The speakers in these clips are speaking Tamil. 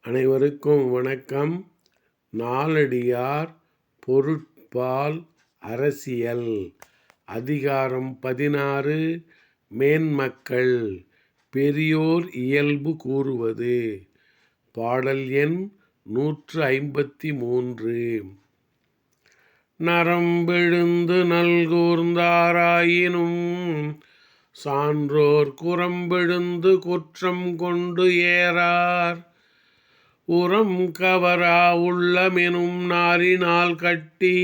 அனைவருக்கும் வணக்கம். நாலடியார் பொருட்பால் அரசியல். அதிகாரம் பதினாறு மேன்மக்கள் பெரியோர் இயல்பு கூறுவது. பாடல் எண் நூற்று ஐம்பத்தி மூன்று. நரம்பெழுந்து நல்கூர்ந்தாராயினும் சான்றோர் குரம்பெழுந்து குற்றம் கொண்டு ஏறார். உரம் கவரா உள்ளமெனும் நாரினால் கட்டி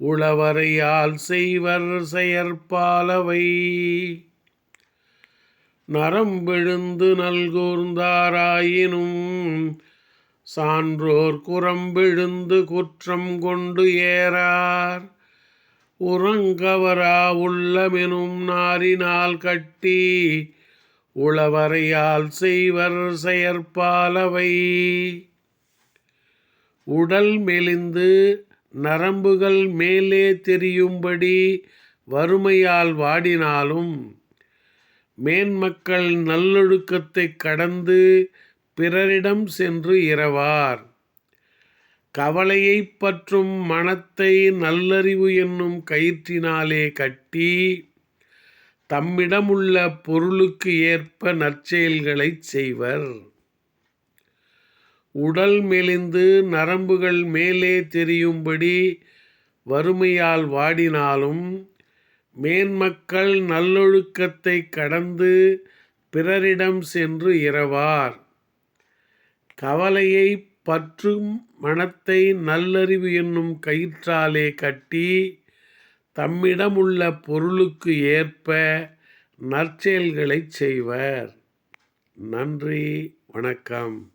உளவரையால் செய்வர் செயற்பாலவை. நரம்பெழுந்து நல்கூர்ந்தாராயினும் சான்றோர் குரம்பெழுந்து குற்றம் கொண்டு ஏறார். உறங்கவரா உள்ளமெனும் நாரினால் கட்டி உளவரையால் செய்வர் செயற்பாலவை. உடல் மெலிந்து நரம்புகள் மேலே தெரியும்படி வறுமையால் வாடினாலும் மேன்மக்கள் நல்லொழுக்கத்தை கடந்து பிறரிடம் சென்று இரவார். கவலையை பற்றும் மனத்தை நல்லறிவு என்னும் கயிற்றினாலே கட்டி தம்மிடமுள்ள பொருளுக்கு ஏற்ப நற்செயல்களைச் செய்வர். உடல் மெலிந்து நரம்புகள் மேலே தெரியும்படி வறுமையால் வாடினாலும் மேன்மக்கள் நல்லொழுக்கத்தை கடந்து பிறரிடம் சென்று இரவார். கவலையை பற்றும் மனத்தை நல்லறிவு என்னும் கயிற்றாலே கட்டி தம்மிடமுள்ள பொருளுக்கு ஏற்ப நற்செயல்களைச் செய்வர். நன்றி வணக்கம்.